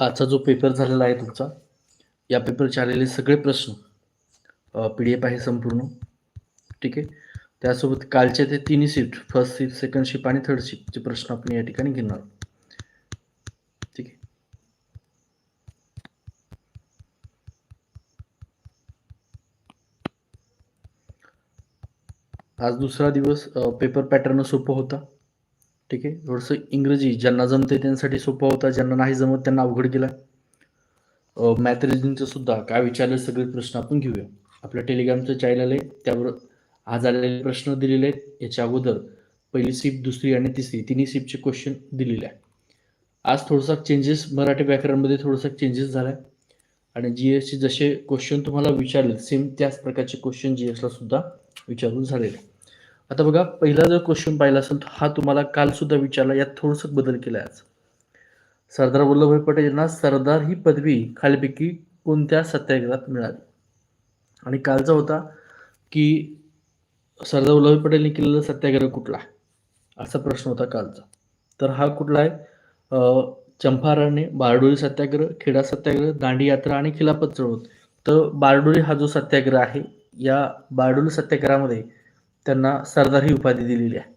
आजचा जो पेपर झालेला आहे तुमचा या पेपरचे आलेले सगळे प्रश्न पी डी एफ आहे संपूर्ण. ठीक आहे? त्यासोबत कालचे ते तिन्ही shift first shift second shift आणि थर्ड शिफ्टचे प्रश्न आपण या ठिकाणी घेणार ठीक आहे? आज दुसरा दिवस पेपर पॅटर्न सोपं होता. ठीक आहे. थोडंसं इंग्रजी ज्यांना जमते त्यांच्यासाठी सोपा होता ज्यांना नाही जमत त्यांना अवघड गेला मॅथ सुद्धा काय विचारले सगळे प्रश्न आपण घेऊया. आपल्या टेलिग्रामचं चॅनल आहे त्यावर आज आलेले प्रश्न दिलेले आहेत. याच्या अगोदर पहिली सीप दुसरी आणि तिसरी तिन्ही सीपचे क्वेश्चन दिलेले आहे आज थोडासा चेंजेस मराठी व्याकरणमध्ये थोडासा चेंजेस झाला आहे आणि जी एसचे जसे क्वेश्चन तुम्हाला विचारले सेम त्याच प्रकारचे क्वेश्चन जी एसला सुद्धा विचारून झालेले आहे आता बघा पहिला जर क्वेश्चन पाहिला असेल तर हा तुम्हाला काल सुद्धा विचारला यात थोडंसं बदल केला आहे आज. सरदार वल्लभभाई पटेल यांना सरदार ही पदवी खालीपैकी कोणत्या सत्याग्रहात मिळाली? आणि कालचा होता की सरदार वल्लभभाई पटेलने केलेला सत्याग्रह कुठला? असा प्रश्न होता कालचा. तर हा कुठला आहे? अं, चंपारण्य बारडोली सत्याग्रह खेडा सत्याग्रह दांडी यात्रा आणि खिलापत चळवळ तर बारडोली हा जो सत्याग्रह आहे या बारडोली सत्याग्रहामध्ये त्यांना सरदार ही उपाधी दिलेली आहे.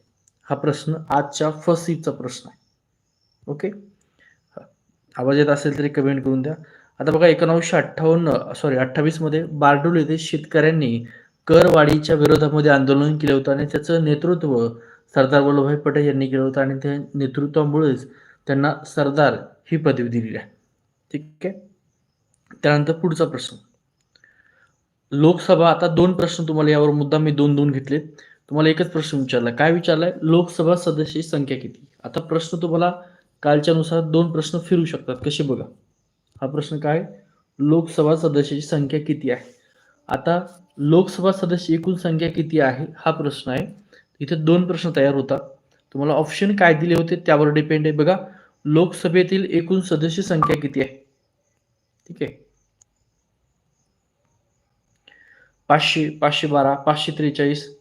हा प्रश्न आजच्या फर्स्ट सीटचा प्रश्न आहे. ओके आवाज येत असेल तरी कमेंट करून द्या. आता बघा एकोणावीसशे अठ्ठावन्न सॉरी अठ्ठावीसमध्ये बारडोल येथे शेतकऱ्यांनी करवाढीच्या विरोधामध्ये आंदोलन केलं होतं आणि त्याचं नेतृत्व सरदार वल्लभभाई पटेल यांनी केलं होतं आणि त्या नेतृत्वामुळेच त्यांना सरदार ही पदवी दिलेली आहे. ठीक आहे? त्यानंतर पुढचा प्रश्न. लोकसभा आता दोन प्रश्न तुम्हाला यावर मुद्दा मी दोन दोन घेतले. तुम्हाला एकच प्रश्न विचारला. काय विचारलाय? लोकसभा सदस्याची संख्या किती? आता प्रश्न तुम्हाला कालच्या नुसार दोन प्रश्न फिरू शकतात. कसे बघा? हा प्रश्न काय? लोकसभा सदस्याची संख्या किती आहे? आता लोकसभा सदस्य एकूण संख्या किती आहे? हा प्रश्न आहे. इथे दोन प्रश्न तयार होतात तुम्हाला ऑप्शन काय दिले होते त्यावर डिपेंड आहे. बघा लोकसभेतील एकूण सदस्य संख्या किती आहे? ठीक आहे. पाचशे पाचशे बारा पाचशे त्रेचाळीस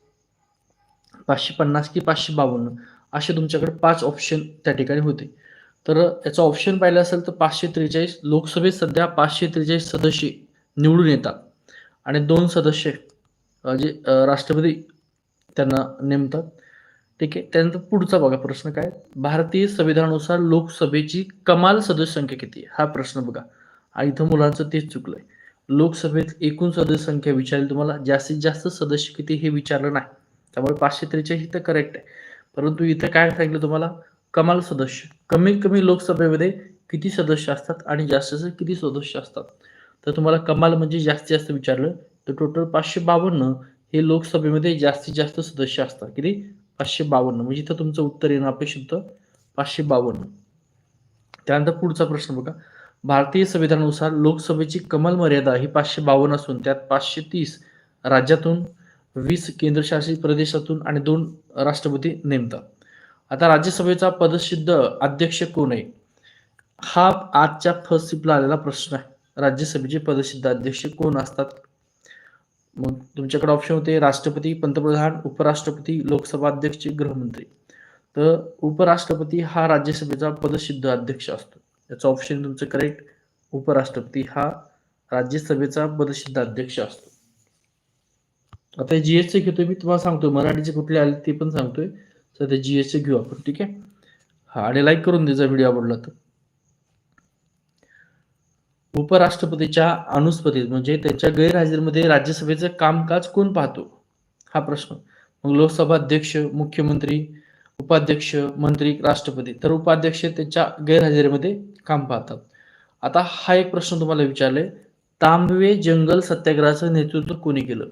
पाचशे पन्नास की पाचशे बावन्न असे तुमच्याकडे पाच ऑप्शन त्या ठिकाणी होते. तर याचा ऑप्शन पाहिलं असेल तर पाचशे त्रेचाळीस लोकसभेत सध्या पाचशे त्रेचाळीस सदस्य निवडून येतात. आणि दोन सदस्य म्हणजे, जे राष्ट्रपती त्यांना नेमतात. ठीक आहे? त्यानंतर पुढचा बघा प्रश्न काय? भारतीय संविधानानुसार लोकसभेची कमाल सदस्य संख्या किती आहे? हा प्रश्न बघा. आणि इथं मुलांचं तेच चुकलंय. लोकसभेत एकूण सदस्य संख्या विचारली तुम्हाला जास्तीत जास्त सदस्य किती हे विचारलं नाही. त्यामुळे पाचशे त्रेचाळीस तर करेक्ट आहे. परंतु इथं काय सांगितलं तुम्हाला? कमाल सदस्य. कमीत कमी लोकसभेमध्ये किती सदस्य असतात आणि जास्तीत जास्त किती सदस्य असतात? तर तुम्हाला कमाल म्हणजे जास्तीत जास्त विचारलं तर टोटल पाचशे बावन्न हे लोकसभेमध्ये जास्तीत जास्त सदस्य असतात. किती? पाचशे बावन्न. म्हणजे इथं तुमचं उत्तर येणं अपेक्षित होतं. पाचशे बावन्न. त्यानंतर पुढचा प्रश्न बघा. भारतीय संविधानानुसार लोकसभेची कमाल मर्यादा ही पाचशे बावन्न असून त्यात पाचशे तीस राज्यातून वीस केंद्रशासित प्रदेशातून आणि दोन राष्ट्रपती नेमतात. आता राज्यसभेचा पदसिद्ध अध्यक्ष कोण आहे? हा आजच्या फर्स्ट सिपला आलेला प्रश्न आहे. राज्यसभेचे पदसिद्ध अध्यक्ष कोण असतात? मग तुमच्याकडे ऑप्शन होते राष्ट्रपती पंतप्रधान उपराष्ट्रपती लोकसभा अध्यक्ष गृहमंत्री. तर उपराष्ट्रपती हा राज्यसभेचा पदसिद्ध अध्यक्ष असतो. याचं ऑप्शन तुमचं करेक्ट उपराष्ट्रपती. हा राज्यसभेचा पदसिद्ध अध्यक्ष असतो. आता जीएसचे घेतोय मी तुम्हाला सांगतोय. मराठीचे कुठले आले ते पण सांगतोय. सध्या जीएसचे घेऊ आपण ठीक आहे? हा आणि लाईक करून द्यायचा व्हिडिओ आवडला तर. उपराष्ट्रपतीच्या अनुस्पतीत म्हणजे त्यांच्या गैरहजेरीमध्ये राज्यसभेचं कामकाज कोण पाहतो? हा प्रश्न. मग लोकसभा अध्यक्ष मुख्यमंत्री उपाध्यक्ष मंत्री राष्ट्रपती. तर उपाध्यक्ष त्यांच्या गैरहजेरीमध्ये काम पाहतात. आता हा एक प्रश्न तुम्हाला विचारलाय. तांबवे जंगल सत्याग्रहाचं नेतृत्व कोणी केलं?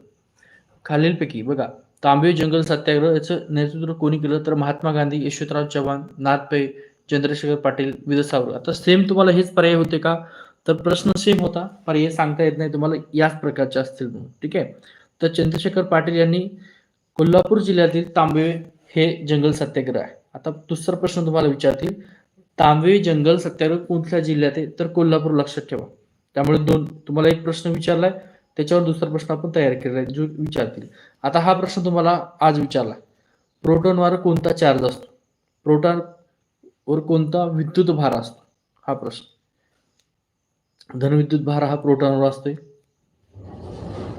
खालीलपैकी बघा. तांबवे जंगल सत्याग्रह याचं नेतृत्व कोणी केलं? तर महात्मा गांधी यशवंतराव चव्हाण नाथपै चंद्रशेखर पाटील विद सावर आता सेम तुम्हाला हेच पर्याय होते का? तर प्रश्न सेम होता. पर्याय सांगता येत नाही तुम्हाला. याच प्रकारचे असतील म्हणून. ठीक आहे? तर चंद्रशेखर पाटील यांनी कोल्हापूर जिल्ह्यातील तांबवे हे जंगल सत्याग्रह आहे. आता दुसरा प्रश्न तुम्हाला विचारतील तांबवे जंगल सत्याग्रह कोणत्या जिल्ह्यात आहे? तर कोल्हापूर लक्षात ठेवा. त्यामुळे दोन तुम्हाला एक प्रश्न विचारलाय त्याच्यावर दुसरा प्रश्न आपण तयार केलेला आहे जो विचारतील. आता हा प्रश्न तुम्हाला आज विचारला प्रोटॉनवर कोणता चार्ज असतो? प्रोटॉन वर कोणता विद्युत भार असतो? हा प्रश्न. धनविद्युत भार हा प्रोटॉनवर असतोय.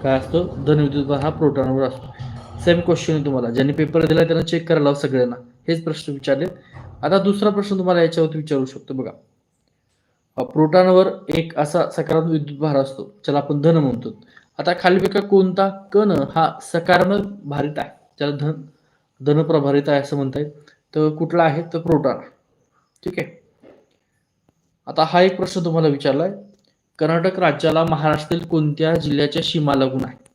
काय असतो? धनविद्युत भार हा प्रोटॉनवर असतो. सेम क्वेश्चन आहे तुम्हाला. ज्यांनी पेपर दिला त्यांना चेक करायला सगळ्यांना. हेच प्रश्न विचारले आता दुसरा प्रश्न तुम्हाला याच्यावरती विचारू शकतो बघा. प्रोटॉनवर एक असा सकारात्मक विद्युत भार असतो ज्याला आपण धन म्हणतो. आता खालीपैका कोणता कण हा सकारात्मक भारित आहे ज्याला धन धन प्रभारित आहे असं म्हणता येईल. तर कुठला आहे? तर प्रोटॉन. ठीक आहे? आता हा एक प्रश्न तुम्हाला विचारलाय. कर्नाटक राज्याला महाराष्ट्रातील कोणत्या जिल्ह्याच्या सीमा लागून आहे?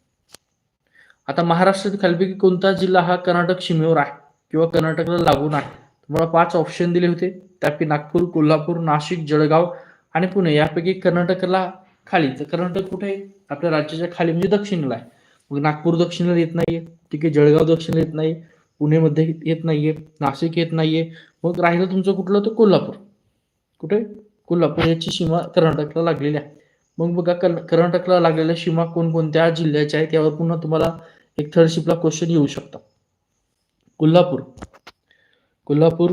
आता महाराष्ट्रातील खालीपैकी कोणता जिल्हा हा कर्नाटक सीमेवर आहे किंवा कर्नाटकला लागून आहे? तुम्हाला पाच ऑप्शन दिले होते. त्यापैकी नागपूर कोल्हापूर नाशिक जळगाव आणि पुणे यापैकी कर्नाटकला खाली. तर कर्नाटक कुठे? आहे आपल्या राज्याच्या खाली म्हणजे दक्षिणेला आहे. मग नागपूर दक्षिणेला येत नाहीये. ठीक आहे जळगाव दक्षिणेला येत नाही. पुणेमध्ये येत नाहीये. नाशिक येत नाहीये. मग राहिलं तुमचं कुठलं? तर कोल्हापूर. कुठे? कोल्हापूर याची सीमा कर्नाटकला लागलेली आहे. मग बघा कर्नाटकला लागलेल्या सीमा कोणकोणत्या जिल्ह्याच्या आहेत? यावर पुन्हा तुम्हाला एक थर्ड शिपला क्वेश्चन येऊ शकता कोल्हापूर. कोल्हापूर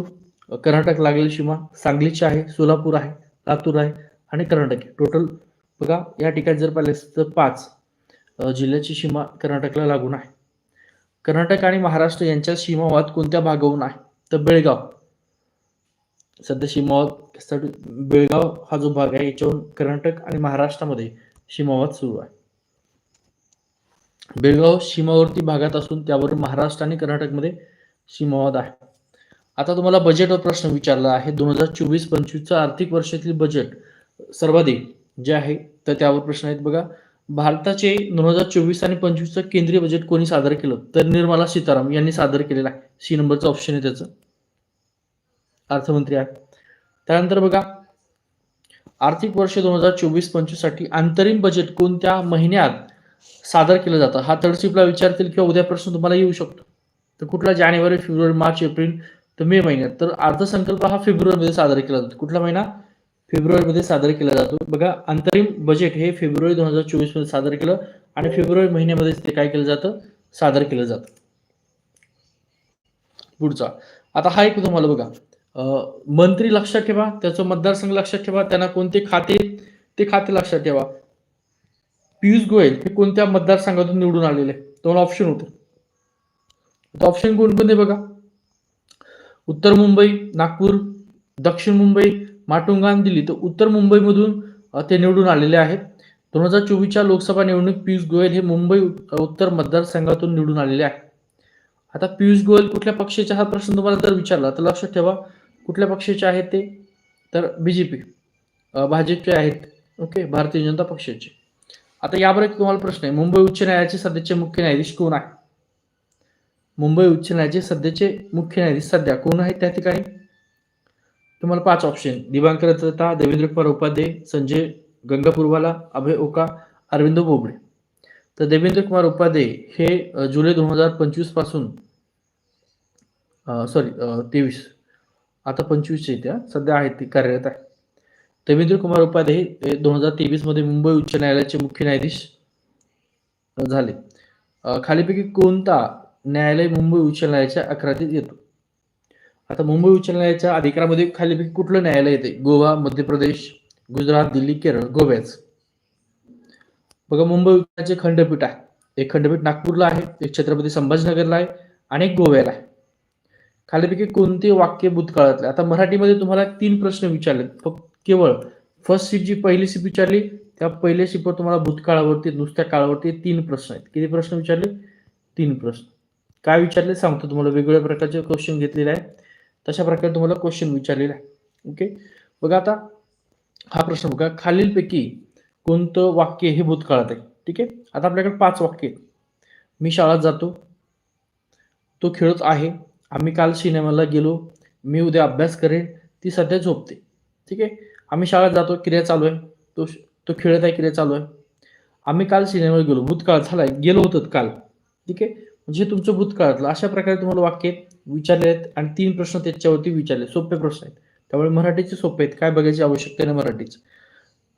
कर्नाटक लागलेली सीमा सांगलीची आहे सोलापूर आहे लातूर आहे आणि कर्नाटक आहे. टोटल बघा या ठिकाणी जर पाहिलं तर पाच जिल्ह्याची सीमा कर्नाटकला लागून आहे. कर्नाटक आणि महाराष्ट्र यांच्या सीमावाद कोणत्या भागाहून आहे? तर बेळगाव. सध्या सीमावाद बेळगाव हा जो भाग आहे याच्यावरून कर्नाटक आणि महाराष्ट्रामध्ये सीमावाद सुरू आहे. बेळगाव सीमावर्ती भागात असून त्यावर महाराष्ट्र आणि कर्नाटकमध्ये सीमावाद आहे. आता तुम्हाला बजेटवर प्रश्न विचारला आहे. दोन हजार चोवीस पंचवीसचा आर्थिक वर्षातील बजेट सर्वाधिक जे आहे तर त्यावर प्रश्न आहेत बघा. भारताचे दोन हजार चोवीस आणि पंचवीसचं केंद्रीय बजेट कोणी सादर केलं? तर निर्मला सीताराम यांनी सादर केलेलं आहे. सी नंबरचं ऑप्शन आहे त्याचं. अर्थमंत्री आहे. त्यानंतर बघा आर्थिक वर्ष दोन हजार चोवीस पंचवीससाठी अंतरिम बजेट कोणत्या महिन्यात सादर केलं जातं. हा तळसीपला विचारतील किंवा उद्या प्रश्न तुम्हाला येऊ शकतो. तर कुठला जानेवारी फेब्रुवारी मार्च एप्रिल तर मे महिन्यात. तर अर्थसंकल्प हा फेब्रुवारीमध्ये सादर केला जातो. कुठला महिना? फेब्रुवारीमध्ये सादर केला जातो. बघा अंतरिम बजेट हे फेब्रुवारी दोन हजार चोवीसमध्ये सादर केलं आणि फेब्रुवारी महिन्यामध्ये ते काय केलं जातं? सादर केलं जातं. पुढचा. आता हा एक तुम्हाला बघा. मंत्री लक्षात ठेवा त्याचं मतदारसंघ लक्षात ठेवा त्यांना कोणते खाते ते खाते लक्षात ठेवा. पियुष गोयल हे कोणत्या मतदारसंघातून निवडून आलेले? दोन ऑप्शन होते. ऑप्शन कोणकोणते बघा? उत्तर मुंबई नागपूर दक्षिण मुंबई माटुंगा दिल्ली. तर उत्तर मुंबईमधून ते निवडून आलेले आहेत. दोन हजार चोवीसच्या लोकसभा निवडणूक पियुष गोयल हे मुंबई उत्तर मतदारसंघातून निवडून आलेले आहे आता पियुष गोयल कुठल्या पक्षाचा? हा प्रश्न तुम्हाला जर विचारला तर लक्षात ठेवा. कुठल्या पक्षाचे आहेत ते? तर बीजेपी भाजपचे आहेत. ओके? भारतीय जनता पक्षाचे. आता यावर एक तुम्हाला प्रश्न आहे. मुंबई उच्च न्यायालयाचे सध्याचे मुख्य न्यायाधीश कोण आहे? मुंबई उच्च न्यायालयाचे सध्याचे मुख्य न्यायाधीश सध्या कोण आहेत त्या ठिकाणी? तुम्हाला पाच ऑप्शन दिवांकर दत्ता देवेंद्र कुमार उपाध्याय संजय गंगापूरवाला अभय ओका अरविंद बोबडे. तर देवेंद्र कुमार उपाध्याय हे जुलै दोन हजार पंचवीसपासून सॉरी तेवीस. आता पंचवीसचे त्या. सध्या आहेत ते कार्यरत आहे. देवेंद्र कुमार उपाध्याय हे दोन हजार तेवीसमध्ये मुंबई उच्च न्यायालयाचे मुख्य न्यायाधीश झाले. खालीपैकी कोणता न्यायालय मुंबई उच्च न्यायालयाच्या अकरातीत येतो? आता मुंबई उच्च न्यायालयाच्या अधिकारामध्ये खालीपैकी कुठलं न्यायालय येते? गोवा मध्य प्रदेश गुजरात दिल्ली केरळ गोव्याच. बघा मुंबई उच्च न्यायालयाचे खंडपीठ आहे. एक खंडपीठ नागपूरला आहे एक छत्रपती संभाजीनगरला आहे आणि एक गोव्याला आहे. खालीपैकी कोणते वाक्य भूतकाळातले? आता मराठीमध्ये तुम्हाला तीन प्रश्न विचारले फक्त केवळ फर्स्ट सीट जी पहिली सीट विचारली त्या पहिल्या सीटवर तुम्हाला भूतकाळावरती नुसत्या काळावरती तीन प्रश्न आहेत. किती प्रश्न विचारले? तीन प्रश्न. काय विचारले? सांगतो तुम्हाला. वेगवेगळ्या प्रकारचे क्वेश्चन घेतलेले आहे. तशा प्रकारे तुम्हाला क्वेश्चन विचारलेला आहे. ओके बघा आता हा प्रश्न बघा. खालीलपैकी कोणतं वाक्य हे भूतकाळात आहे? ठीक आहे? आता आपल्याकडे पाच वाक्य आहेत. मी शाळेत जातो. तो खेळत आहे. आम्ही काल सिनेमाला गेलो. मी उद्या अभ्यास करेन. ती सध्या झोपते. ठीक आहे? आम्ही शाळेत जातो क्रिया चालू आहे. तो तो खेळत आहे क्रिया चालू आहे. आम्ही काल सिनेमावर गेलो. भूतकाळ झालाय. गेलो होतं काल. ठीक आहे? म्हणजे तुमचं भूतकाळातलं. अशा प्रकारे तुम्हाला वाक्य विचारले आहेत आणि तीन प्रश्न त्याच्यावरती विचारले. सोपे प्रश्न आहेत. त्यामुळे मराठीचे सोपे आहेत. काय बघायची आवश्यकता नाही मराठीचं?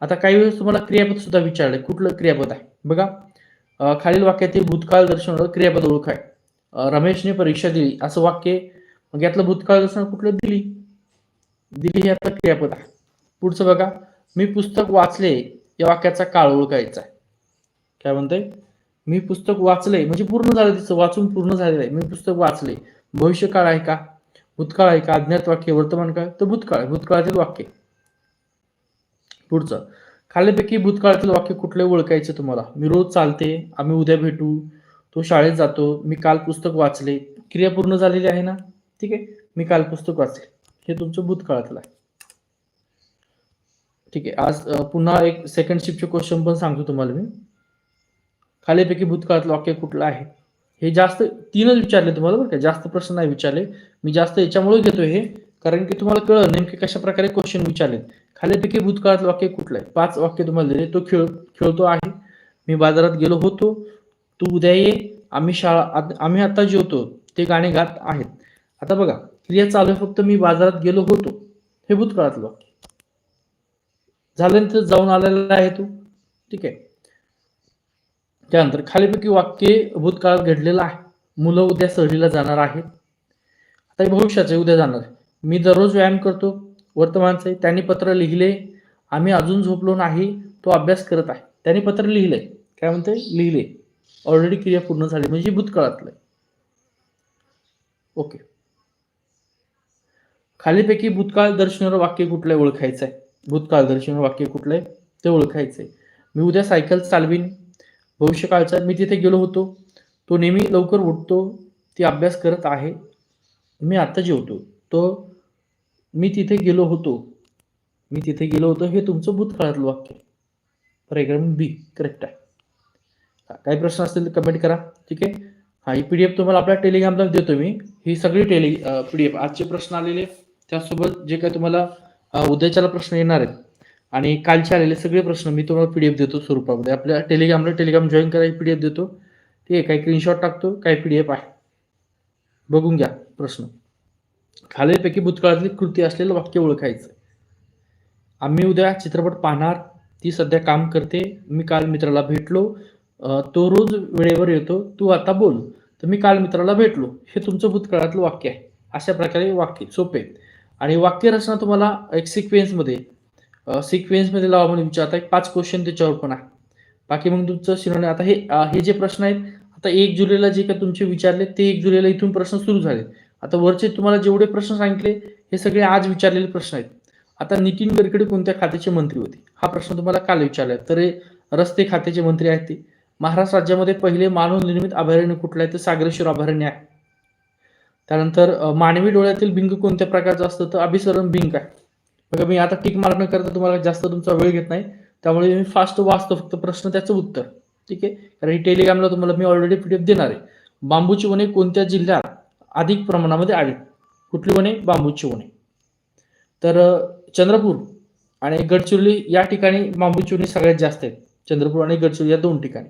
आता काही वेळेस तुम्हाला क्रियापद सुद्धा विचारले. कुठलं क्रियापद आहे? बघा. खालील वाक्यातील भूतकाळ दर्शवणारं क्रियापद ओळख आहे. रमेशने परीक्षा दिली. असं वाक्य. मग यातलं भूतकाळ दर्शन कुठलं? दिली दिली हे आता क्रियापद आहे. पुढचं बघा. मी पुस्तक वाचले या वाक्याचा काळ ओळखायचा आहे. काय म्हणतोय? मी पुस्तक वाचले म्हणजे पूर्ण झालं तिचं वाचून पूर्ण झालेलं आहे. मी पुस्तक वाचले. भविष्य काळ आहे का? भूतकाळ आहे का? अज्ञात वाक्य वर्तमान काळ? तर भूतकाळ आहे. भूतकाळातील वाक्य. पुढचं. खालीपैकी भूतकाळातील वाक्य कुठले ओळखायचे तुम्हाला. मी रोज चालते आम्ही उद्या भेटू. तो शाळेत जातो. मी काल पुस्तक वाचले. क्रिया पूर्ण झालेली आहे ना? ठीक आहे. मी काल पुस्तक वाचले. हे तुमचं भूतकाळातलं आहे. ठीक आहे. आज पुन्हा एक सेकंड शिफ्टचे क्वेश्चन पण सांगतो तुम्हाला मी. खालीपैकी भूतकाळातलं वाक्य कुठलं आहे? हे जास्त तीनच विचारले तुम्हाला बरं का? जास्त प्रश्न नाही विचारले. मी जास्त याच्यामुळे घेतो हे. कारण की तुम्हाला कळलं नेमके कशा प्रकारे क्वेश्चन विचारलेत. खालीपैकी भूतकाळातलं वाक्य कुठलं आहे? पाच वाक्य तुम्हाला दिले. तो खेळ खेळतो आहे. मी बाजारात गेलो होतो. तू उद्या ये. आम्ही शाळा आम्ही आता जेवतो. ते गाणे गात आहेत. आता बघा क्रिया चालू आहे. फक्त मी बाजारात गेलो होतो. हे भूतकाळातलं वाक्य झाल्यानंतर जाऊन आलेला आहे तू. ठीक आहे. त्यानंतर खालीपैकी वाक्य भूतकाळात घडलेलं आहे. मुलं उद्या सहलीला जाणार आहेत. आता भविष्याचे आहे, उद्या जाणार आहे. मी दररोज व्यायाम करतो. वर्तमानचे आहे. त्यांनी पत्र लिहिले. आम्ही अजून झोपलो नाही. तो अभ्यास करत आहे. त्यांनी पत्र लिहिले. काय म्हणते? लिहिले. ऑलरेडी क्रिया पूर्ण झाली. म्हणजे भूतकाळातलं आहे. ओके. खालीपैकी भूतकाळ दर्शनाचं वाक्य कुठलं आहे? ओळखायचं आहे. भूतकाळ वाक्य कुठलं आहे ते ओळखायचं आहे मी उद्या सायकल चालवीन. भविष्यकाळचा मी तिथे गेलो होतो. तो नेहमी लवकर उठतो. ती अभ्यास करत आहे. मी आता जेवतो. तो मी तिथे गेलो होतो. मी तिथे गेलो होतो. हे तुमचं भूतकाळातलं वाक्य. आहे बी करेक्ट आहे. काय काही प्रश्न असतील तर कमेंट करा. ठीक आहे? हा ही पी डी एफ तुम्हाला आपल्या टेलिग्रामला देतो मी. ही सगळी टेलि पी डी एफ आजचे प्रश्न आलेले. त्यासोबत जे काय तुम्हाला उद्याच्याला प्रश्न येणार आहेत. आणि कालचे आलेले सगळे प्रश्न मी तुम्हाला पी डी एफ देतो स्वरूपामध्ये. आपल्या टेलिग्रामला टेलिग्राम जॉईन करायची पी डी एफ देतो. ठीक आहे काही स्क्रीनशॉट टाकतो काही पी डी एफ आहे. बघून घ्या प्रश्न. खालीलपैकी भूतकाळातली कृती असलेलं वाक्य ओळखायचं. आम्ही उद्या चित्रपट पाहणार ती सध्या काम करते. मी काल मित्राला भेटलो. तो रोज वेळेवर येतो. तू आता बोल. तर मी काल मित्राला भेटलो. हे तुमचं भूतकाळातलं वाक्य आहे. अशा प्रकारे वाक्य सोपे. आहेत. आणि वाक्यरचना तुम्हाला एक सिक्वेन्समध्ये सिक्वेन्समध्ये लावा म्हणून विचारता एक पाच क्वेश्चन त्याच्यावर पण आहे. बाकी मग तुमचं शिरोणे आता हे हे जे प्रश्न आहेत आता एक जुलैला जे काही तुमचे विचारले ते एक जुलैला इथून प्रश्न सुरू झाले. आता वरचे तुम्हाला जेवढे प्रश्न सांगितले हे सगळे आज विचारलेले प्रश्न आहेत. आता नितीन गडकरी कोणत्या खात्याचे मंत्री होते? हा प्रश्न तुम्हाला काल विचारला. तर हे रस्ते खात्याचे मंत्री आहेत ते. महाराष्ट्र राज्यामध्ये पहिले मानव निर्मित अभयारण्य कुठलं आहे? तर सागरेश्वर अभयारण्य आहे. त्यानंतर मानवी डोळ्यातील भिंग कोणत्या प्रकारचं असतं? तर अभिसरण भिंग आहे. बघा मी आता टिक मार्क न करता तुम्हाला जास्त तुमचा वेळ घेत नाही. त्यामुळे मी फास्ट वाचतो फक्त प्रश्न त्याचं उत्तर. ठीक आहे? कारण ही टेलिग्रामला तुम्हाला मी ऑलरेडी पीडीएफ देणार आहे. बांबूची वने कोणत्या जिल्ह्यात अधिक प्रमाणामध्ये आहेत कुठली वने? बांबूची वने. तर चंद्रपूर आणि गडचिरोली या ठिकाणी बांबूची वने सगळ्यात जास्त आहेत. चंद्रपूर आणि गडचिरोली या दोन ठिकाणी.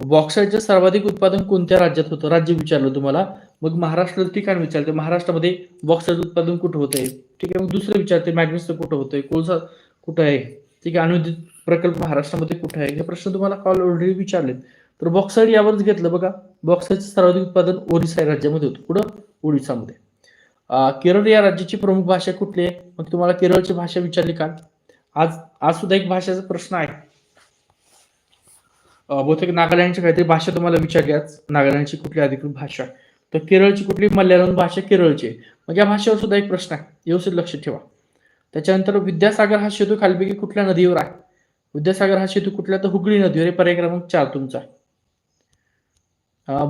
बॉक्साईटचं सर्वाधिक उत्पादन कोणत्या राज्यात होतं? राज्य विचारलं तुम्हाला. मग महाराष्ट्र ठिकाण विचारते? महाराष्ट्रामध्ये बॉक्साचं उत्पादन कुठं होत आहे ठीक आहे मग दुसरं विचारते मॅग्नेसचं कुठं होतंय? कोळसा कुठं आहे? ठीक आहे अणुविद्युत प्रकल्प महाराष्ट्रामध्ये कुठं आहे? हे प्रश्न तुम्हाला कॉल ऑलरेडी विचारलेत. तर बॉक्साईड यावरच घेतलं बघा. बॉक्साईडचं सर्वाधिक उत्पादन ओरिसा राज्यामध्ये होतं. कुठं? ओडिसामध्ये. केरळ या राज्याची प्रमुख भाषा कुठली आहे? मग तुम्हाला केरळची भाषा विचारली का आज आज सुद्धा एक भाषेचा प्रश्न आहे. बहुतेक नागालँडची काहीतरी भाषा तुम्हाला विचारली आज. नागालँडची कुठली अधिकृत भाषा? आहे तर केरळची कुठली मल्याळम भाषा केरळची मग म्हणजे या भाषेवर सुद्धा एक प्रश्न आहे. व्यवस्थित लक्ष ठेवा. त्याच्यानंतर विद्यासागर हा सेतू खालपैकी कुठल्या नदीवर आहे? विद्यासागर हा सेतू कुठल्या तर हुगळी नदीवर आहे. पर्याय क्रमांक चार तुमचा आहे.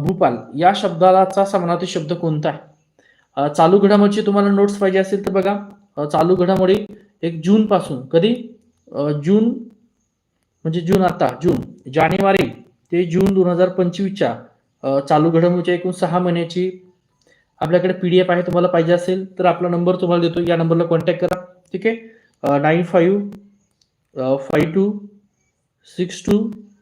भूपाल या शब्दाचा समानार्थी शब्द कोणता आहे? चालू घडामोडीची तुम्हाला नोट्स पाहिजे असेल तर बघा. चालू घडामोडी एक जून पासून. कधी? जून म्हणजे जून आता जून जानेवारी ते जून दोन हजार पंचवीसच्या. चालू घडामोडीच्या एकूण सहा महिन्याची आपल्याकडे पी डी एफ आहे तुम्हाला पाहिजे असेल तर आपला नंबर तुम्हाला देतो. या नंबरला कॉन्टॅक्ट करा. ठीक आहे? Nine five five two six two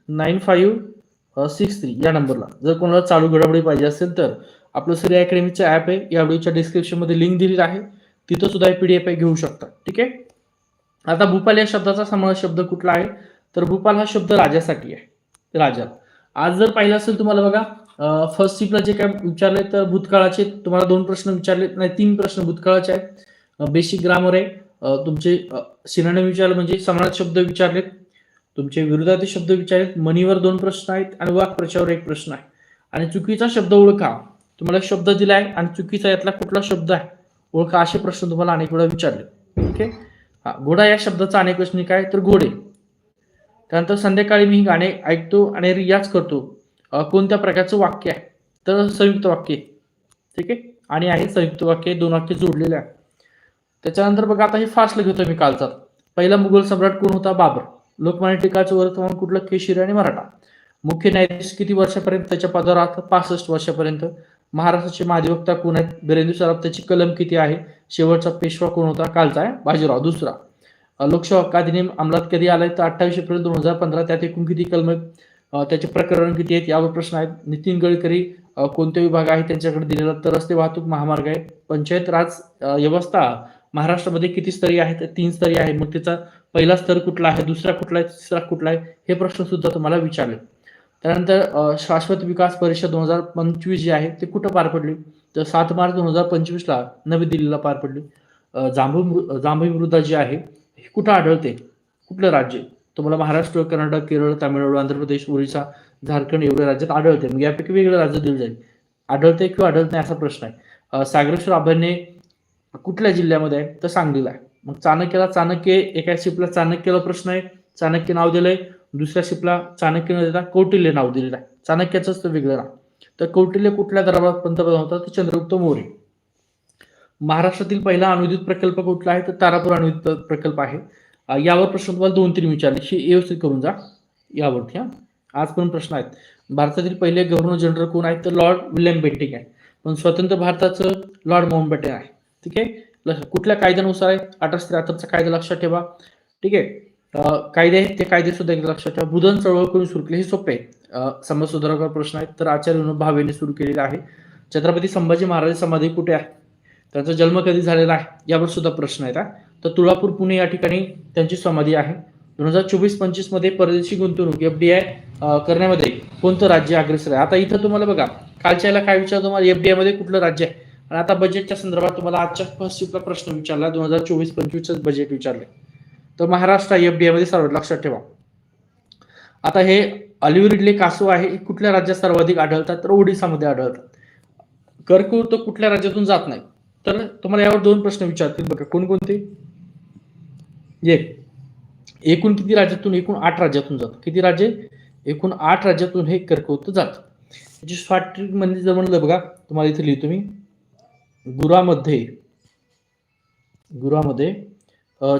nine five six three या नंबरला. जर कोणाला चालू घडामोडी पाहिजे असेल तर आपलं सूर्या अकॅडमीचं ॲप आहे. या व्हिडिओच्या डिस्क्रिप्शनमध्ये लिंक दिलेली आहे. तिथं सुद्धा पी डी एफ घेऊ शकता. ठीक आहे? आता भूपाल या शब्दाचा समावेश शब्द कुठला आहे? तर भूपाल हा शब्द राजासाठी आहे. राजा. आज जर पाहिलं असेल तुम्हाला बघा फर्स्ट शिपला जे काय विचारले तर भूतकाळाचे तुम्हाला दोन प्रश्न विचारले नाही तीन प्रश्न भूतकाळाचे आहेत. बेसिक ग्रामर आहे. तुमचे सिनाने विचारले म्हणजे समानार्थी शब्द विचारलेत. तुमचे विरोधार्थी शब्द विचारलेत. मनीवर दोन प्रश्न आहेत आणि वाक्प्रचावर एक प्रश्न आहे. आणि चुकीचा शब्द ओळखा. तुम्हाला शब्द दिला आहे आणि चुकीचा यातला कुठला शब्द आहे ओळखा असे प्रश्न तुम्हाला अनेक वेळा विचारले. ओके हा घोडा या शब्दाचा अनेक प्रश्न काय तर घोडे. त्यानंतर संध्याकाळी मी गाणे ऐकतो आणि रियाज करतो. कोणत्या प्रकारचं वाक्य आहे? तर संयुक्त वाक्य ठीक आहे? आणि आहे संयुक्त वाक्य दोन वाक्य जोडलेले आहे. त्याच्यानंतर बघा आता हे फास्ट घेतो मी कालचा. पहिला मुघल सम्राट कोण होता? बाबर. लोकमान्य टिकाचं वर्तमान कुठलं? केशरी आणि मराठा. मुख्य न्यायाधीश किती वर्षापर्यंत त्याच्या पदावर राहतात पासष्ट वर्षापर्यंत. महाराष्ट्राचे महाधिवक्ता कोण आहेत? बिरेंद्र सराफ. त्याची कलम किती आहे? शेवटचा पेशवा कोण होता? कालचा आहे. बाजीराव. दुसरा. लोकसेवा हक्क अधिनियम अंमलात कधी आलाय? तर अठ्ठावीस एप्रिल दोन हजार पंधरा. त्यात एकूण किती कलम आहेत? त्याचे प्रकरण किती आहेत यावर प्रश्न आहेत. नितीन गडकरी कोणते विभाग आहे त्यांच्याकडे दिलेला? तर रस्ते वाहतूक महामार्ग आहे. पंचायत राज व्यवस्था महाराष्ट्रामध्ये किती स्तरीय आहेत? तीन स्तरीय आहे. मग त्याचा पहिला स्तर कुठला आहे? दुसरा कुठला आहे? तिसरा कुठला आहे? हे प्रश्न सुद्धा तुम्हाला विचारले. त्यानंतर शाश्वत विकास परिषद दोन हजार पंचवीस जी आहे ते कुठं पार पडली? तर सात मार्च दोन हजार पंचवीसला नवी दिल्लीला पार पडली. जांभू मृ- जांभई मृदा जी आहे हे कुठं आढळते? कुठलं राज्य? तुम्हाला महाराष्ट्र कर्नाटक केरळ तामिळनाडू आंध्र प्रदेश ओरिसा झारखंड एवढ्या राज्यात आढळते. मग यापैकी वेगळं राज्य दिलं जाईल. आढळते किंवा आढळत नाही असा प्रश्न आहे. सागरेश्वर अभयारण्य कुठल्या जिल्ह्यामध्ये आहे? तर सांगलीला आहे. मग चाणक्याला चाणक्य एका शिपला चाणक्याला प्रश्न आहे. चाणक्य नाव दिलंय. दुसऱ्या शिपला चाणक्य न देता कौटिल्य नाव दिलेलं आहे. चाणक्याचंच तर वेगळं नाव तर कौटिल्य कुठल्या दरबारात पंतप्रधान होता तर चंद्रगुप्त मौर्य महाराष्ट्रातील पहिला अणुविद्युत प्रकल्प कुठला आहे? तर तारापूर अणुविद्युत प्रकल्प आहे. यावर प्रश्न तुम्हाला दोन तीन विचारले. हे व्यवस्थित करून जा. यावरती हा. आज पण प्रश्न आहेत. भारतातील पहिले गव्हर्नर जनरल कोण आहेत? तर लॉर्ड विल्यम बेंटिंग आहे. पण स्वतंत्र भारताचं लॉर्ड मोहन माउंटबॅटन आहे. ठीक आहे? कुठल्या कायद्यानुसार आहे? अठराशे त्र्याहत्तरचा कायदा लक्षात ठेवा. ठीक आहे? कायदे आहेत ते कायदे सुद्धा एकदा लक्षात ठेवा. बुधन चळवळ करून सुरू केले? हे सोपे आहे. समाज सुधारकावर प्रश्न आहेत. तर आचार्य विनोद भावेने सुरू केलेला आहे. छत्रपती संभाजी महाराज समाधी कुठे आहे? त्यांचा जन्म कधी झालेला आहे यावर सुद्धा प्रश्न येतात तर तुळापूर पुणे या ठिकाणी त्यांची समाधी आहे. दोन हजार चोवीस पंचवीसमध्ये परदेशी गुंतवणूक एफडीआय करण्यामध्ये कोणतं राज्य अग्रेसर आहे? आता इथं तुम्हाला बघा कालच्या याला काय विचार तुम्हाला? एफडीआयमध्ये कुठलं राज्य आहे? आणि आता बजेटच्या संदर्भात तुम्हाला आजच्या फर्स्ट प्रश्न विचारला दोन हजार चोवीस पंचवीसच बजेट विचारले. तर महाराष्ट्र एफडीआयमध्ये सर्वात लक्षात ठेवा. आता हे अलिव्ह कासव आहे हे कुठल्या राज्यात सर्वाधिक आढळतात? तर ओडिसामध्ये आढळतात. कर्कवृत्त कुठल्या राज्यातून जात नाही तर तुम्हाला यावर दोन प्रश्न विचारतील बघा. कोणकोणते? एक. एकूण किती राज्यातून एकूण आठ राज्यातून जात? किती राज्य? एकूण आठ राज्यातून हे कर्कवृत्त जात. याची शॉर्ट ट्रिक म्हणजे जर म्हणलं बघा तुम्हाला इथे लिहितो मी. गुरामध्ये गुरामध्ये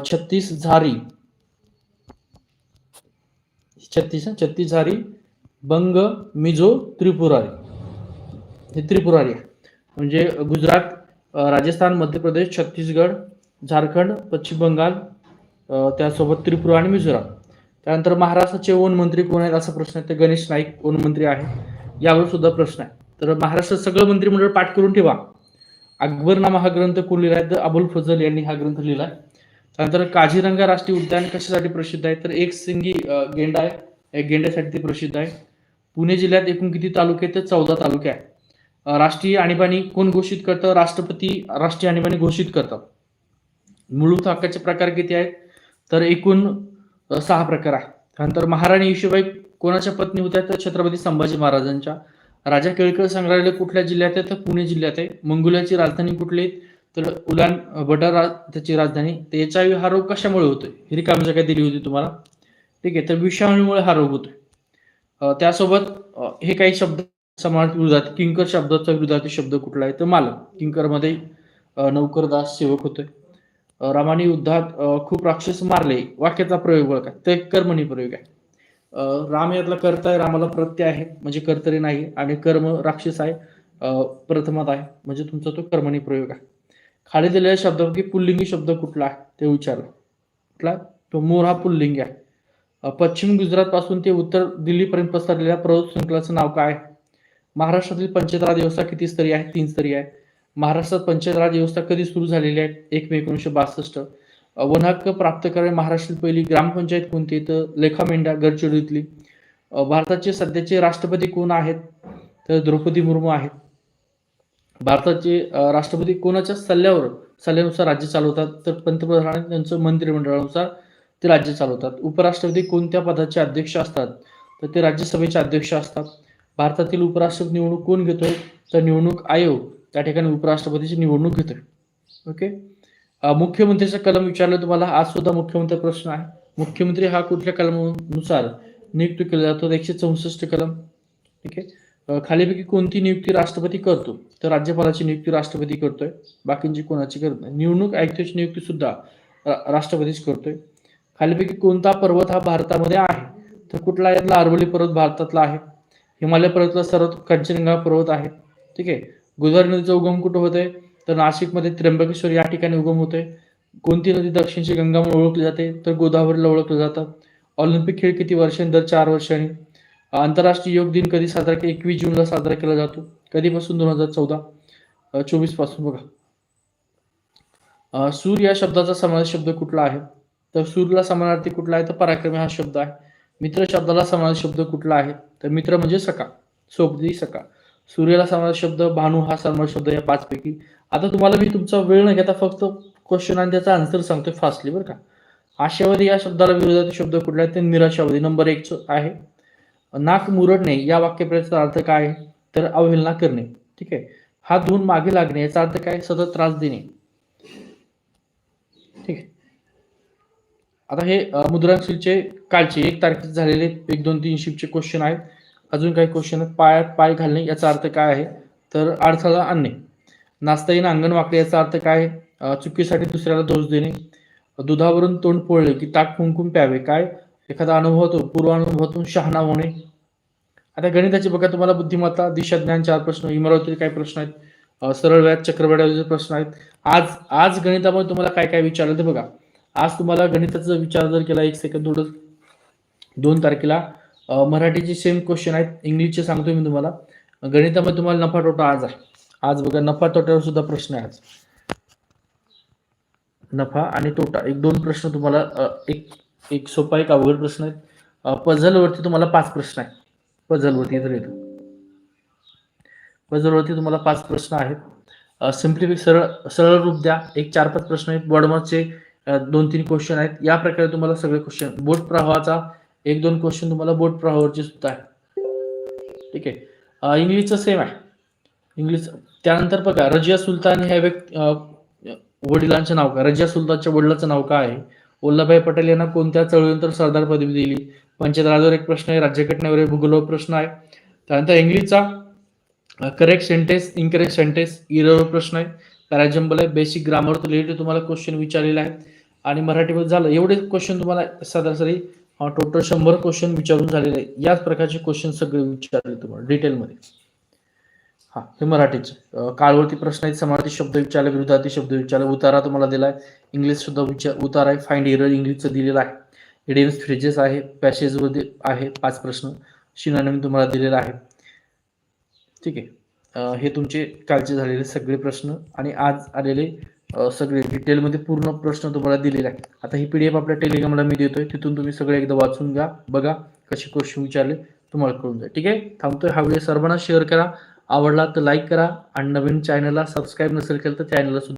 छत्तीस झारी छत्तीस छत्तीस झारी बंग मिझो त्रिपुरारी. हे त्रिपुरारी म्हणजे गुजरात राजस्थान मध्य प्रदेश छत्तीसगड झारखंड पश्चिम बंगाल त्यासोबत त्रिपुरा आणि मिझोराम. त्यानंतर महाराष्ट्राचे वन मंत्री कोण आहेत असा प्रश्न आहे. तर गणेश नाईक वन मंत्री आहे. यावर सुद्धा प्रश्न आहे. तर महाराष्ट्रात सगळं मंत्रिमंडळ पाठ करून ठेवा. अकबरनामा हा ग्रंथ कोण लिहिला आहे? तर अबुल फजल यांनी हा ग्रंथ लिहिला आहे. त्यानंतर काझीरंगा राष्ट्रीय उद्यान कशासाठी प्रसिद्ध आहे? तर एक सिंगी गेंडा आहे. एक गेंड्यासाठी ते प्रसिद्ध आहे. पुणे जिल्ह्यात एकूण किती तालुके आहेत? तर चौदा तालुके आहेत. राष्ट्रीय आणीबाणी कोण घोषित करतं? राष्ट्रपती राष्ट्रीय आणीबाणी घोषित करतात मूलभूत हक्काचे प्रकार किती आहेत? तर एकूण सहा प्रकार आहे त्यानंतर महाराणी येशूबाई कोणाच्या पत्नी होत्या? तर छत्रपती संभाजी महाराजांच्या. राजा केळकर संग्रहालय कुठल्या जिल्ह्यात आहे? तर पुणे जिल्ह्यात आहे. मंगोलियाची राजधानी कुठली तर उलान बटर रा- त्याची राजधानी. तर एच आय हा रोग कशामुळे होतोय? ही रिकामी काही दिली होती तुम्हाला. ठीक आहे. तर विषाणूमुळे हा रोग होतोय. त्यासोबत हे काही शब्द समानार्थी विरोधात किंकर शब्दाचा विरोधार्थी शब्द कुठला आहे? तर मालक. किंकरमध्ये मध्ये नौकरदास सेवक होतोय. रामाने युद्धात खूप राक्षस मारले. वाक्याचा प्रयोग ओळखा ते कर्मणी प्रयोग आहे. राम यातला कर्ता आहे. रामाला प्रत्यय आहे. म्हणजे कर्तरी नाही. आणि कर्म राक्षस आहे. प्रथमत प्रथमात आहे. म्हणजे तुमचा तो कर्मणी प्रयोग आहे. खाली दिलेल्या शब्दापैकी पुल्लिंगी शब्द कुठला आहे? ते विचारलं कुठला? तो मोर हा पुल्लिंगी आहे. पश्चिम गुजरात पासून ते उत्तर दिल्लीपर्यंत पसरलेल्या पर्वत शृंखलाचं नाव काय आहे? महाराष्ट्रातील पंचायत राज व्यवस्था किती स्तरीय आहे? तीन स्तरीय आहे. महाराष्ट्रात पंचायत राज व्यवस्था कधी सुरू झालेली आहे एक मे एकोणीसशे बासष्ट. अ, वन हक्क प्राप्त करावे महाराष्ट्रातील पहिली ग्रामपंचायत कोणती तर लेखा मेंढा गडचिरोलीतली. भारताचे सध्याचे राष्ट्रपती कोण आहेत? तर द्रौपदी मुर्मू आहेत. भारताचे राष्ट्रपती कोणाच्या सल्ल्यावर सल्ल्यानुसार राज्य चालवतात? तर पंतप्रधान त्यांचं मंत्रिमंडळानुसार ते राज्य चालवतात. उपराष्ट्रपती कोणत्या पदाचे अध्यक्ष असतात? तर ते राज्यसभेचे अध्यक्ष असतात. भारतातील उपराष्ट्रपती निवडणूक कोण घेतोय? तर निवडणूक आयोग. त्या ठिकाणी उपराष्ट्रपतीची निवडणूक घेतोय. ओके? मुख्यमंत्र्याचा मुख्यमंत्रीचा कलम विचारलं तुम्हाला? आज सुद्धा मुख्यमंत्री प्रश्न आहे. मुख्यमंत्री हा कुठल्या कलमानुसार नियुक्त केला जातो? एकशे चौसष्ट कलम. ठीक आहे खालीपैकी कोणती नियुक्ती राष्ट्रपती करतो? तर राज्यपालाची नियुक्ती राष्ट्रपती करतोय. बाकींची कोणाची करत नाही. निवडणूक आयुक्ताची नियुक्ती सुद्धा राष्ट्रपतीच करतोय. खालीपैकी कोणता पर्वत हा भारतामध्ये आहे? तर कुठला यातला अरवली पर्वत भारतातला आहे? हिमालय पर्वतला सर्वात कंचनजंगा पर्वत आहे. ठीक आहे? गोदावरी नदीचा उगम कुठं होतोय? तर नाशिकमध्ये त्र्यंबकेश्वर या ठिकाणी उगम होतोय. कोणती नदी दक्षिणची गंगा म्हणून ओळखली जाते? तर गोदावरीला ओळखलं जातं. ऑलिम्पिक खेळ किती वर्षांनी दर चार वर्षांनी. आंतरराष्ट्रीय योग दिन कधी साजरा केला एकवीस जूनला साजरा केला जातो? कधीपासून? दोन हजार चौदा. चोवीसपासून बघा. सूर या शब्दाचा समाज शब्द कुठला आहे? तर सूरला समानार्थी कुठला आहे? तर पराक्रमी हा शब्द आहे. मित्र शब्दाला समान शब्द कुठला आहे? तर मित्र म्हणजे सखा सोबती सखा सूर्याला समान शब्द भानू हा समान शब्द या पाच पैकी आता तुम्हाला मी तुमचा वेळ न घेता फक्त क्वेश्चन आणि त्याचा आन्सर सांगतोय फास्टली बरं का. आशावादी या शब्दाला विरोधाचे शब्द कुठला आहे ते निराशावादी. नंबर एक आहे. नाक मुरडणे या वाक्यप्रयोगाचा अर्थ काय आहे? तर अवहेलना करणे. ठीक आहे? हात धुवून मागे लागणे याचा अर्थ काय? सतत त्रास देणे. ठीक आहे? आता हे मुद्रांशीचे कालचे एक तारखेचे झालेले एक दोन तीन शिफ्टचे क्वेश्चन आहेत. अजून काही क्वेश्चन आहेत. पायात पाय घालणे याचा अर्थ काय आहे? तर अडथळा आणणे. नाचता येईन अंगण वाकडे याचा अर्थ काय? आहे? चुकीसाठी दुसऱ्याला दोष देणे. दुधावरून तोंड पोळले की ताक कुंकुम प्यावे. काय? एखादा अनुभवातून पूर्वानुभवातून शहाणा होणे. आता गणिताची बघा तुम्हाला बुद्धिमत्ता दिशा ज्ञान चार प्रश्न इमारतीतील काय प्रश्न आहेत. सरळ व्याज चक्रवाड्याचे प्रश्न आहेत. आज आज गणितामध्ये तुम्हाला काय काय विचारलं ते बघा. आज तुम्हाला गणिताचा विचार जर केला एक सेकंद थोडं दोन तारखेला मराठीचे सेम क्वेश्चन आहेत इंग्लिशचे सांगतो मी तुम्हाला. गणितामध्ये तुम्हाला नफा तोटा आज आहे. आज बघा नफा तोट्यावर सुद्धा प्रश्न आहे आज. नफा आणि तोटा एक दोन प्रश्न तुम्हाला एक एक सोपा एक अवघड प्रश्न आहेत. पझलवरती तुम्हाला पाच प्रश्न आहेत. पझलवरती इथं येतो पझलवरती तुम्हाला पाच प्रश्न आहेत. सिम्प्लिफिक सरळ सरळ रूप द्या. एक चार पाच प्रश्न आहेत. बॉडमरचे दोन तीन क्वेश्चन आहेत. या प्रकारे तुम्हाला सगळे क्वेश्चन बोट प्रवाहाचा एक दोन क्वेश्चन तुम्हाला बोट प्रवाहावरचे सुद्धा आहे ठीक आहे. इंग्लिशचं सेम आहे. इंग्लिश त्यानंतर बघा रजिया सुलतान ह्या व्यक्ती वडिलांचे वडिलांचं नाव काय रजिया सुलतानच्या वडिलाचं नाव काय आहे? वल्लभभाई पटेल यांना कोणत्या चळवळीनंतर सरदार पदवी दिली? पंचायतराजावर एक प्रश्न आहे राज्यघटनेवर एक भूगोल प्रश्न आहे. त्यानंतर इंग्लिशचा करेक्ट सेंटेन्स इनकरेक्ट सेंटेन्स इरवर प्रश्न आहे. पॅराजम्बल आहे बेसिक ग्रामर रिलेटेड तुम्हाला क्वेश्चन विचारलेला आहे आणि मराठीमध्ये झालं. एवढे क्वेश्चन तुम्हाला सरासरी टोटल शंभर क्वेश्चन विचारून झालेले आहे याच प्रकारचे क्वेश्चन सगळे विचारले तुम्हाला डिटेलमध्ये हा हे मराठीचे. काळवरती प्रश्न आहेत समार्थी शब्द विचारले विरुद्धार्थी शब्द विचारले. उतारा तुम्हाला दिलाय. इंग्लिश सुद्धा विचार उतारा आहे. फाइंड एरर इंग्लिशचं दिलेलं आहे. इडियम्स फ्रेजेस आहे. पॅसेजमध्ये आहे पाच प्रश्न. शिनानवीन तुम्हाला दिलेला आहे. ठीक आहे. हे तुमचे कालचे झालेले सगळे प्रश्न. आणि आज आलेले सगळे डिटेलमध्ये पूर्ण प्रश्न तुम्हाला दिलेला आहे आता ही पी डी एफ आपल्या टेलिग्रामला मी देतोय. तिथून तुम्ही सगळे एकदा वाचून घ्या बघा कसे क्वेश्चन विचारले तुम्हाला कळून जाईल. ठीक आहे? थांबतोय हा व्हिडिओ सर्वांना शेअर करा. आवडला तर लाईक करा. आणि नवीन चॅनलला सबस्क्राईब नसेल केलं तर चॅनलला सुद्धा